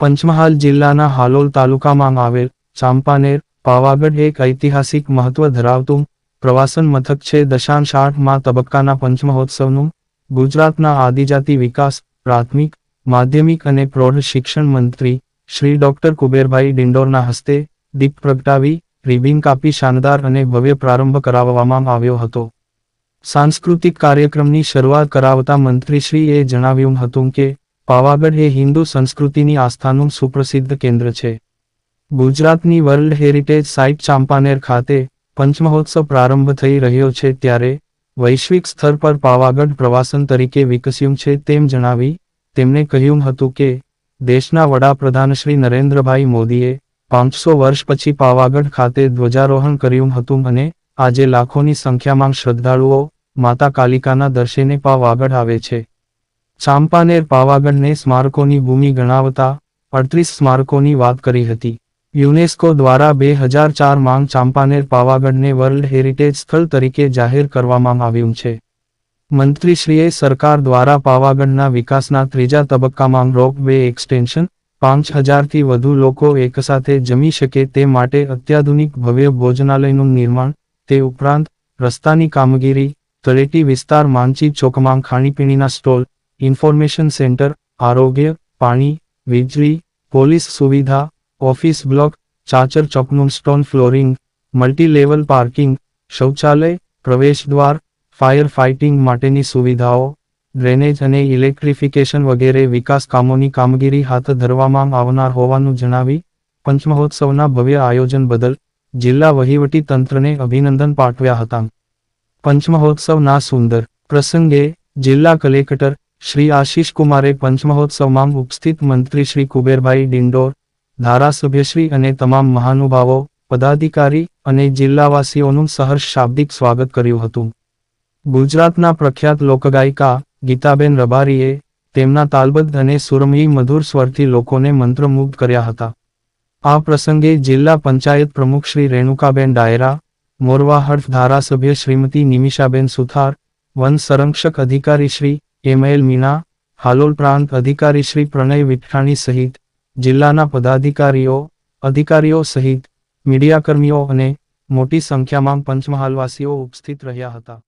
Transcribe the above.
પંચમહાલ જિલ્લાના હાલોલ તાલુકામાં આવેલ ચાંપાનેર, પાવાગઢ એક ઐતિહાસિક મહત્વ ધરાવતું પ્રવાસન મથક છે. દશાંશ આઠમાં તબક્કાના પંચમહોત્સવનું ગુજરાતના આદિજાતિ વિકાસ, પ્રાથમિક, માધ્યમિક અને પ્રૌઢ શિક્ષણ મંત્રી શ્રી ડોક્ટર કુબેરભાઈ ડિંડોરના હસ્તે દીપ પ્રગટાવી, રિબિન કાપી શાનદાર અને ભવ્ય પ્રારંભ કરાવવામાં આવ્યો હતો. સાંસ્કૃતિક કાર્યક્રમની શરૂઆત કરાવતા મંત્રીશ્રીએ જણાવ્યું હતું કે પાવાગઢ એ હિન્દુ સંસ્કૃતિની આસ્થાનું સુપ્રસિદ્ધ કેન્દ્ર છે. ગુજરાતની વર્લ્ડ હેરિટેજ સાઇટ ચાંપાનેર ખાતે પંચમહોત્સવ પ્રારંભ થઈ રહ્યો છે ત્યારે વૈશ્વિક સ્તર પર પાવાગઢ પ્રવાસન તરીકે વિકસ્યું છે તેમ જણાવી તેમણે કહ્યું હતું કે દેશના વડાપ્રધાન શ્રી નરેન્દ્રભાઈ મોદીએ પાંચસો વર્ષ પછી પાવાગઢ ખાતે ધ્વજારોહણ કર્યું હતું અને આજે લાખોની સંખ્યામાં શ્રદ્ધાળુઓ માતા કાલિકાના દર્શને પાવાગઢ આવે છે. ચાંપાનેર પાવાગઢને સ્મારકોની ભૂમિ ગણાવતા અડત્રીસ સ્મારકોની વાત કરી હતી. યુનેસ્કો દ્વારા બે હજાર ચાર માંગ ચાંપાનેર પાવાગઢને વર્લ્ડ હેરિટેજ સ્થળ તરીકે જાહેર કરવામાં આવ્યું છે. મંત્રીશ્રીએ સરકાર દ્વારા પાવાગઢના વિકાસના ત્રીજા તબક્કામાં રોપ વે એક્સટેન્શન, પાંચ હજારથી વધુ લોકો એકસાથે જમી શકે તે માટે અત્યાધુનિક ભવ્ય ભોજનાલયનું નિર્માણ, તે ઉપરાંત રસ્તાની કામગીરી, તળેટી વિસ્તાર, માંચી ચોકમાં ખાણીપીણીના સ્ટોલ ઇન્ફોર્મેશન સેન્ટર, આરોગ્ય, પાણી, વીજળી, પોલીસ સુવિધા, ઓફિસ બ્લોક, ચાચર ચોકનું સ્ટોન ફ્લોરિંગ, મલ્ટીલેવલ પાર્કિંગ, શૌચાલય પ્રવેશદ્વાર ફાયર ફાઇટિંગ માટેની સુવિધાઓ, ડ્રેનેજ અને ઇલેક્ટ્રિફિકેશન વગેરે વિકાસ કામોની કામગીરી હાથ ધરવામાં આવનાર હોવાનું જણાવી પંચમહોત્સવના ભવ્ય આયોજન બદલ જિલ્લા વહીવટી તંત્રને અભિનંદન પાઠવ્યા હતા. પંચમહોત્સવના સુંદર પ્રસંગે જિલ્લા કલેક્ટર શ્રી આશીષ કુમારે પંચમહોત્સવમાં ઉપસ્થિત મંત્રી શ્રી કુબેરભાઈ ડિંડોર ધારાસભ્યશ્રી અને તમામ મહાનુભાવો, પદાધિકારી અને જિલ્લાવાસીઓનું સહર્ષ શાબ્દિક સ્વાગત કર્યું હતું. ગુજરાતના પ્રખ્યાત લોકગાયિકા ગીતાબેન રબારીએ તેમના તાલબદ્ધ અને સુરમયી મધુર સ્વરથી લોકોને મંત્રમુગ્ધ કર્યા હતા. આ પ્રસંગે જિલ્લા પંચાયત પ્રમુખ શ્રી રેણુકાબેન ડાયરા, મોરવાહડ ધારાસભ્ય શ્રીમતી નિમિષાબેન સુથાર, વન સંરક્ષક અધિકારી શ્રી એમ એલ મીણા હાલોલ પ્રાંત અધિકારી શ્રી પ્રણય વિઠાણી સહિત, જિલ્લાના પદાધિકારીઓ, અધિકારીઓ સહિત, મીડિયાકર્મીઓ અને મોટી સંખ્યામાં પંચમહાલવાસીઓ ઉપસ્થિત રહ્યા હતા.